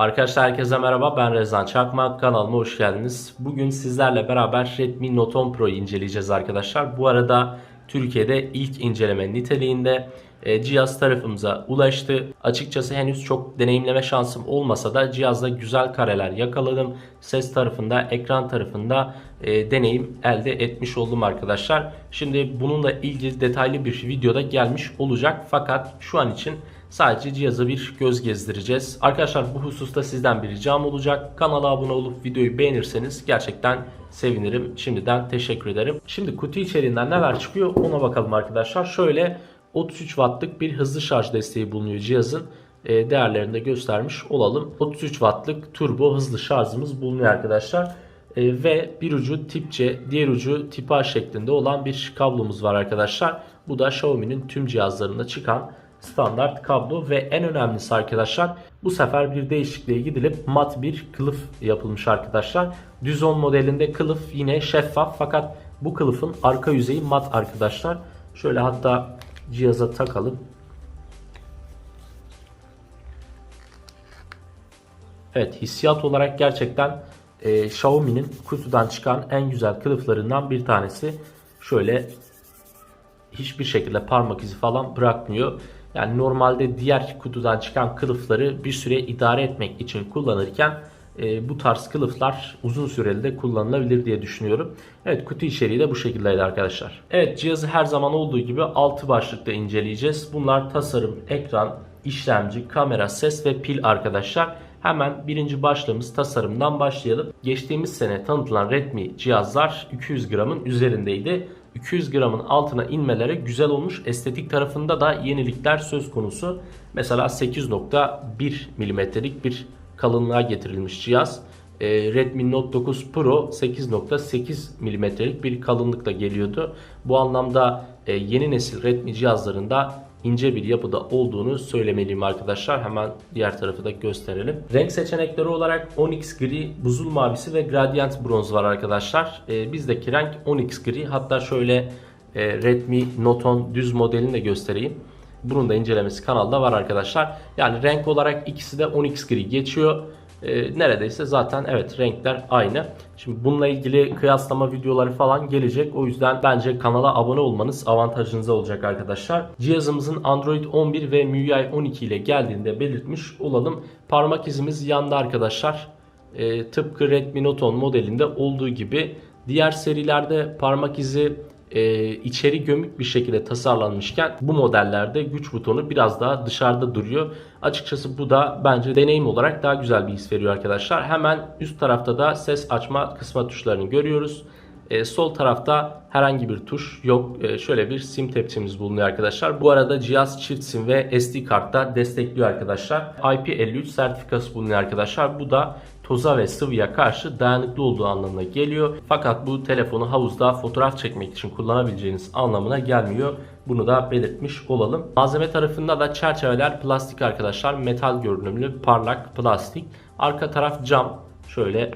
Arkadaşlar herkese merhaba ben Rezan Çakmak kanalıma hoş geldiniz. Bugün sizlerle beraber Redmi Note 10 Pro'yu inceleyeceğiz arkadaşlar. Bu arada Türkiye'de ilk inceleme niteliğinde e, cihaz tarafımıza ulaştı. Açıkçası henüz çok deneyimleme şansım olmasa da cihazda güzel kareler yakaladım. Ses tarafında, ekran tarafında e, deneyim elde etmiş oldum arkadaşlar. Şimdi bununla ilgili detaylı bir videoda gelmiş olacak. Fakat şu an için Sadece cihaza bir göz gezdireceğiz. Arkadaşlar bu hususta sizden bir ricam olacak. Kanala abone olup videoyu beğenirseniz gerçekten sevinirim. Şimdiden teşekkür ederim. Şimdi kutu içeriğinden neler çıkıyor ona bakalım arkadaşlar. Şöyle 33 wattlık bir hızlı şarj desteği bulunuyor cihazın. E, değerlerini de göstermiş olalım. 33 wattlık turbo hızlı şarjımız bulunuyor arkadaşlar. E, ve bir ucu tip C, diğer ucu tip A şeklinde olan bir kablomuz var arkadaşlar. Bu da Xiaomi'nin tüm cihazlarında çıkan standart kablo ve en önemlisi arkadaşlar bu sefer bir değişikliğe gidilip mat bir kılıf yapılmış arkadaşlar. Düz 10 modelinde kılıf yine şeffaf fakat bu kılıfın arka yüzeyi mat arkadaşlar. Şöyle hatta cihaza takalım. Evet hissiyat olarak gerçekten e, Xiaomi'nin kutudan çıkan en güzel kılıflarından bir tanesi. Şöyle hiçbir şekilde parmak izi falan bırakmıyor. Yani normalde diğer kutudan çıkan kılıfları bir süre idare etmek için kullanırken e, bu tarz kılıflar uzun süreli de kullanılabilir diye düşünüyorum. Evet kutu içeriği de bu şekildeydi arkadaşlar. Evet cihazı her zaman olduğu gibi 6 başlıkta inceleyeceğiz. Bunlar tasarım, ekran, işlemci, kamera, ses ve pil arkadaşlar. Hemen birinci başlığımız tasarımdan başlayalım. Geçtiğimiz sene tanıtılan Redmi cihazlar 200 gramın üzerindeydi. 200 gramın altına inmeleri güzel olmuş. Estetik tarafında da yenilikler söz konusu. Mesela 8.1 milimetrelik bir kalınlığa getirilmiş cihaz. Ee, Redmi Note 9 Pro 8.8 milimetrelik bir kalınlıkla geliyordu. Bu anlamda e, yeni nesil Redmi cihazlarında ince bir yapıda olduğunu söylemeliyim arkadaşlar. Hemen diğer tarafı da gösterelim. Renk seçenekleri olarak Onyx gri, buzul mavisi ve gradient bronz var arkadaşlar. Ee, bizdeki renk Onyx gri. Hatta şöyle e, Redmi Note 10 düz modelini de göstereyim. Bunun da incelemesi kanalda var arkadaşlar. Yani renk olarak ikisi de Onyx gri geçiyor e, neredeyse zaten evet renkler aynı. Şimdi bununla ilgili kıyaslama videoları falan gelecek. O yüzden bence kanala abone olmanız avantajınıza olacak arkadaşlar. Cihazımızın Android 11 ve MIUI 12 ile geldiğinde belirtmiş olalım. Parmak izimiz yandı arkadaşlar. E, tıpkı Redmi Note 10 modelinde olduğu gibi diğer serilerde parmak izi e, içeri gömük bir şekilde tasarlanmışken bu modellerde güç butonu biraz daha dışarıda duruyor. Açıkçası bu da bence deneyim olarak daha güzel bir his veriyor arkadaşlar. Hemen üst tarafta da ses açma kısma tuşlarını görüyoruz. E, sol tarafta herhangi bir tuş yok. E, şöyle bir sim tepsimiz bulunuyor arkadaşlar. Bu arada cihaz çift sim ve SD kartta destekliyor arkadaşlar. IP53 sertifikası bulunuyor arkadaşlar. Bu da toza ve sıvıya karşı dayanıklı olduğu anlamına geliyor. Fakat bu telefonu havuzda fotoğraf çekmek için kullanabileceğiniz anlamına gelmiyor. Bunu da belirtmiş olalım. Malzeme tarafında da çerçeveler plastik arkadaşlar. Metal görünümlü parlak plastik. Arka taraf cam. Şöyle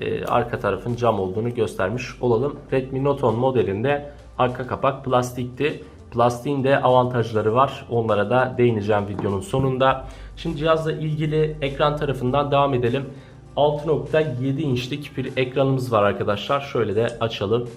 e, arka tarafın cam olduğunu göstermiş olalım. Redmi Note 10 modelinde arka kapak plastikti. Plastiğin de avantajları var. Onlara da değineceğim videonun sonunda. Şimdi cihazla ilgili ekran tarafından devam edelim. 6.7 inçlik bir ekranımız var arkadaşlar. Şöyle de açalım.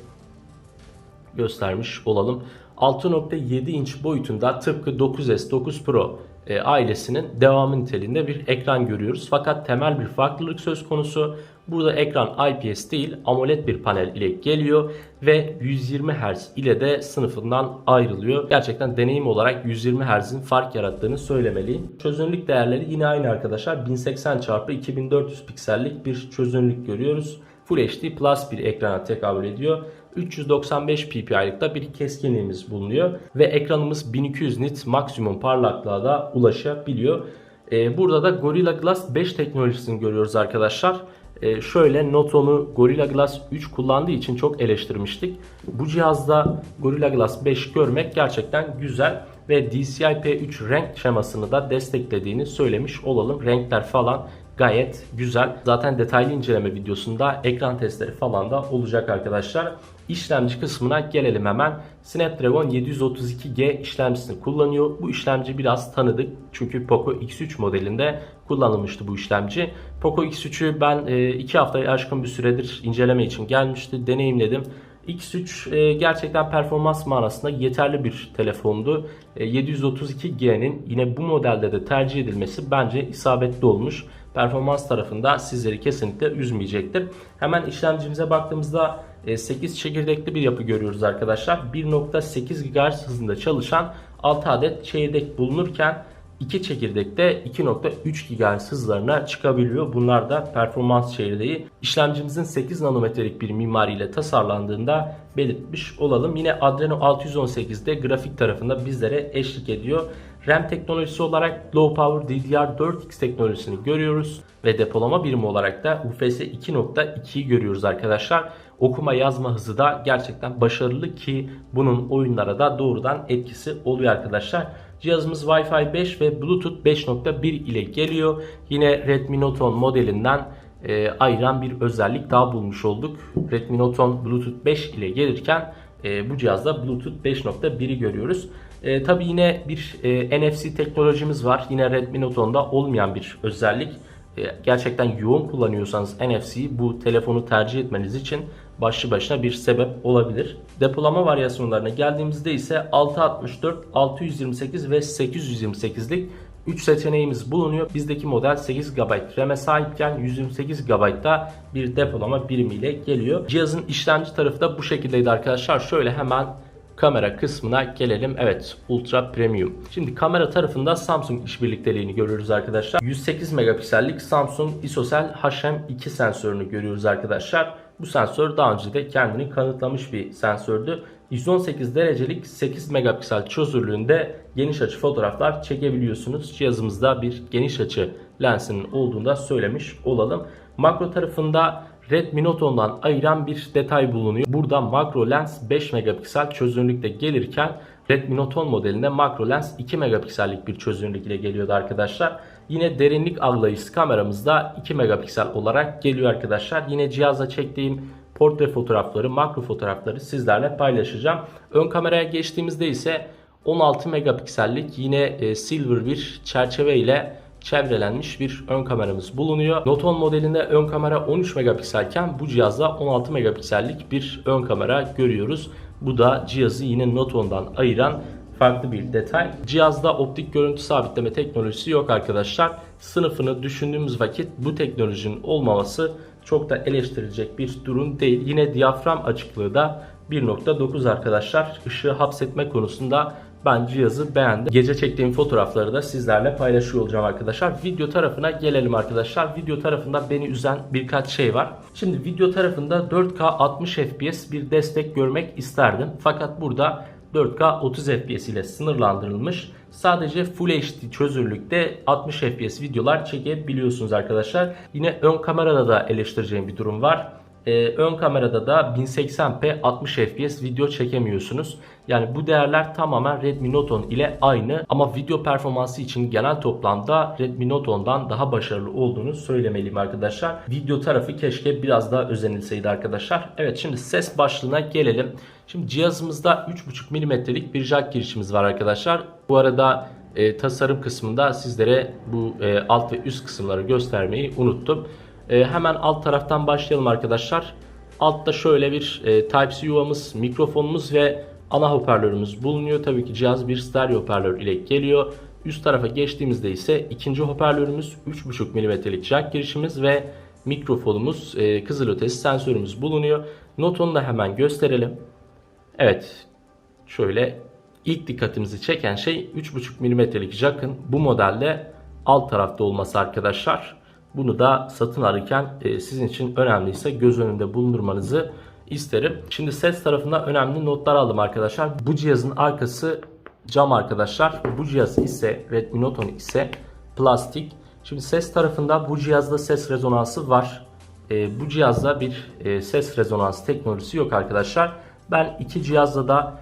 Göstermiş olalım. 6.7 inç boyutunda tıpkı 9S 9 Pro e, ailesinin devamı niteliğinde bir ekran görüyoruz. Fakat temel bir farklılık söz konusu. Burada ekran IPS değil AMOLED bir panel ile geliyor ve 120 Hz ile de sınıfından ayrılıyor. Gerçekten deneyim olarak 120 Hz'in fark yarattığını söylemeliyim. Çözünürlük değerleri yine aynı arkadaşlar. 1080 x 2400 piksellik bir çözünürlük görüyoruz. Full HD Plus bir ekrana tekabül ediyor. 395 ppi'lik da bir keskinliğimiz bulunuyor ve ekranımız 1200 nit maksimum parlaklığa da ulaşabiliyor. Ee, burada da Gorilla Glass 5 teknolojisini görüyoruz arkadaşlar. Ee, şöyle Note 10'u Gorilla Glass 3 kullandığı için çok eleştirmiştik. Bu cihazda Gorilla Glass 5 görmek gerçekten güzel ve DCI-P3 renk şemasını da desteklediğini söylemiş olalım. Renkler falan gayet güzel. Zaten detaylı inceleme videosunda ekran testleri falan da olacak arkadaşlar. İşlemci kısmına gelelim hemen. Snapdragon 732G işlemcisini kullanıyor. Bu işlemci biraz tanıdık çünkü Poco X3 modelinde kullanılmıştı bu işlemci. Poco X3'ü ben 2 haftaya aşkın bir süredir inceleme için gelmişti. Deneyimledim. X3 e, gerçekten performans manasında yeterli bir telefondu. E, 732G'nin yine bu modelde de tercih edilmesi bence isabetli olmuş. Performans tarafında sizleri kesinlikle üzmeyecektir. Hemen işlemcimize baktığımızda e, 8 çekirdekli bir yapı görüyoruz arkadaşlar. 1.8 GHz hızında çalışan 6 adet çekirdek bulunurken 2 çekirdekte 2.3 GHz hızlarına çıkabiliyor. Bunlar da performans çekirdeği. İşlemcimizin 8 nanometrelik bir mimariyle tasarlandığında belirtmiş olalım. Yine Adreno 618'de grafik tarafında bizlere eşlik ediyor. RAM teknolojisi olarak Low Power DDR4X teknolojisini görüyoruz ve depolama birimi olarak da UFS 2.2'yi görüyoruz arkadaşlar. Okuma yazma hızı da gerçekten başarılı ki bunun oyunlara da doğrudan etkisi oluyor arkadaşlar. Cihazımız Wi-Fi 5 ve Bluetooth 5.1 ile geliyor. Yine Redmi Note 10 modelinden e, ayıran bir özellik daha bulmuş olduk. Redmi Note 10 Bluetooth 5 ile gelirken e, bu cihazda Bluetooth 5.1'i görüyoruz. E, Tabi yine bir e, NFC teknolojimiz var. Yine Redmi Note 10'da olmayan bir özellik. E, gerçekten yoğun kullanıyorsanız NFC'yi bu telefonu tercih etmeniz için başlı başına bir sebep olabilir. Depolama varyasyonlarına geldiğimizde ise 664, 628 ve 828'lik 3 seçeneğimiz bulunuyor. Bizdeki model 8 GB RAM'e sahipken 128 GB'da bir depolama birimiyle geliyor. Cihazın işlemci tarafı da bu şekildeydi arkadaşlar. Şöyle hemen kamera kısmına gelelim. Evet Ultra Premium. Şimdi kamera tarafında Samsung işbirlikteliğini görüyoruz arkadaşlar. 108 megapiksellik Samsung ISOCELL HM2 sensörünü görüyoruz arkadaşlar. Bu sensör daha önce de kendini kanıtlamış bir sensördü. 118 derecelik 8 megapiksel çözünürlüğünde geniş açı fotoğraflar çekebiliyorsunuz. Cihazımızda bir geniş açı lensinin olduğunu da söylemiş olalım. Makro tarafında Redmi Note 10'dan ayıran bir detay bulunuyor. Burada makro lens 5 megapiksel çözünürlükte gelirken Redmi Note 10 modelinde makro lens 2 megapiksellik bir çözünürlük ile geliyordu arkadaşlar. Yine derinlik algılayıcısı kameramızda 2 megapiksel olarak geliyor arkadaşlar. Yine cihazla çektiğim portre fotoğrafları, makro fotoğrafları sizlerle paylaşacağım. Ön kameraya geçtiğimizde ise 16 megapiksellik yine e, silver bir çerçeve ile çevrelenmiş bir ön kameramız bulunuyor. Note 10 modelinde ön kamera 13 megapikselken bu cihazda 16 megapiksellik bir ön kamera görüyoruz. Bu da cihazı yine Note 10'dan ayıran farklı bir detay. Cihazda optik görüntü sabitleme teknolojisi yok arkadaşlar. Sınıfını düşündüğümüz vakit bu teknolojinin olmaması çok da eleştirilecek bir durum değil. Yine diyafram açıklığı da 1.9 arkadaşlar. Işığı hapsetme konusunda ben cihazı beğendim. Gece çektiğim fotoğrafları da sizlerle paylaşıyor olacağım arkadaşlar. Video tarafına gelelim arkadaşlar. Video tarafında beni üzen birkaç şey var. Şimdi video tarafında 4K 60 FPS bir destek görmek isterdim. Fakat burada 4K 30 FPS ile sınırlandırılmış. Sadece Full HD çözünürlükte 60 FPS videolar çekebiliyorsunuz arkadaşlar. Yine ön kamerada da eleştireceğim bir durum var. Ee, ön kamerada da 1080p 60 fps video çekemiyorsunuz. Yani bu değerler tamamen Redmi Note 10 ile aynı ama video performansı için genel toplamda Redmi Note 10'dan daha başarılı olduğunu söylemeliyim arkadaşlar. Video tarafı keşke biraz daha özenilseydi arkadaşlar. Evet şimdi ses başlığına gelelim. Şimdi cihazımızda 3.5 mm'lik bir jack girişimiz var arkadaşlar. Bu arada e, tasarım kısmında sizlere bu e, alt ve üst kısımları göstermeyi unuttum. E, hemen alt taraftan başlayalım arkadaşlar. Altta şöyle bir e, Type-C yuvamız, mikrofonumuz ve ana hoparlörümüz bulunuyor. Tabii ki cihaz bir stereo hoparlör ile geliyor. Üst tarafa geçtiğimizde ise ikinci hoparlörümüz 3.5 mm'lik jack girişimiz ve mikrofonumuz, e, kızılötesi sensörümüz bulunuyor. Notonu da hemen gösterelim. Evet, şöyle ilk dikkatimizi çeken şey 3.5 mm'lik jack'ın bu modelde alt tarafta olması arkadaşlar. Bunu da satın alırken e, sizin için önemliyse göz önünde bulundurmanızı isterim. Şimdi ses tarafında önemli notlar aldım arkadaşlar. Bu cihazın arkası cam arkadaşlar. Bu cihaz ise Redmi Note 10 ise plastik. Şimdi ses tarafında bu cihazda ses rezonansı var. E, bu cihazda bir e, ses rezonansı teknolojisi yok arkadaşlar. Ben iki cihazda da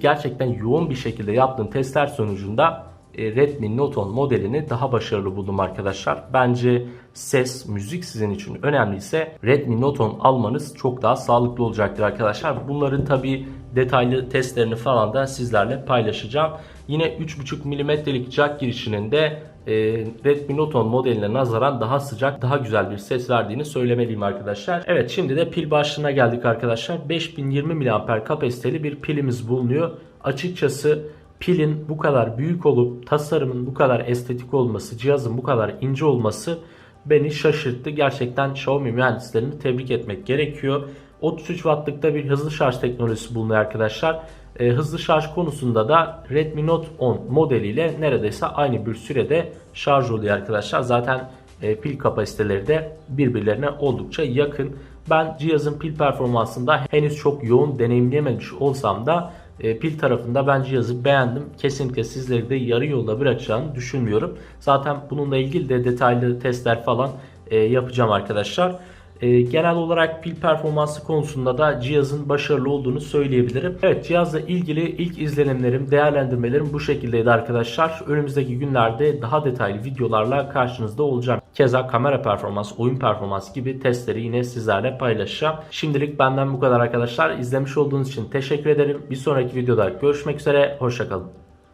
gerçekten yoğun bir şekilde yaptığım testler sonucunda Redmi Note 10 modelini daha başarılı buldum arkadaşlar. Bence ses, müzik sizin için önemliyse Redmi Note 10 almanız çok daha sağlıklı olacaktır arkadaşlar. Bunların tabi detaylı testlerini falan da sizlerle paylaşacağım. Yine 3.5 mm'lik jack girişinin de e, Redmi Note 10 modeline nazaran daha sıcak, daha güzel bir ses verdiğini söylemeliyim arkadaşlar. Evet şimdi de pil başlığına geldik arkadaşlar. 5020 mAh kapasiteli bir pilimiz bulunuyor. Açıkçası pilin bu kadar büyük olup tasarımın bu kadar estetik olması, cihazın bu kadar ince olması beni şaşırttı. Gerçekten Xiaomi mühendislerini tebrik etmek gerekiyor. 33 wattlıkta bir hızlı şarj teknolojisi bulunuyor arkadaşlar. E, hızlı şarj konusunda da Redmi Note 10 modeliyle neredeyse aynı bir sürede şarj oluyor arkadaşlar. Zaten e, pil kapasiteleri de birbirlerine oldukça yakın. Ben cihazın pil performansında henüz çok yoğun deneyimleyememiş olsam da e, pil tarafında ben cihazı beğendim. Kesinlikle sizleri de yarı yolda bırakacağını düşünmüyorum. Zaten bununla ilgili de detaylı testler falan e, yapacağım arkadaşlar. E, genel olarak pil performansı konusunda da cihazın başarılı olduğunu söyleyebilirim. Evet cihazla ilgili ilk izlenimlerim, değerlendirmelerim bu şekildeydi arkadaşlar. Önümüzdeki günlerde daha detaylı videolarla karşınızda olacağım. Keza kamera performansı, oyun performansı gibi testleri yine sizlerle paylaşacağım. Şimdilik benden bu kadar arkadaşlar. İzlemiş olduğunuz için teşekkür ederim. Bir sonraki videoda görüşmek üzere. Hoşçakalın.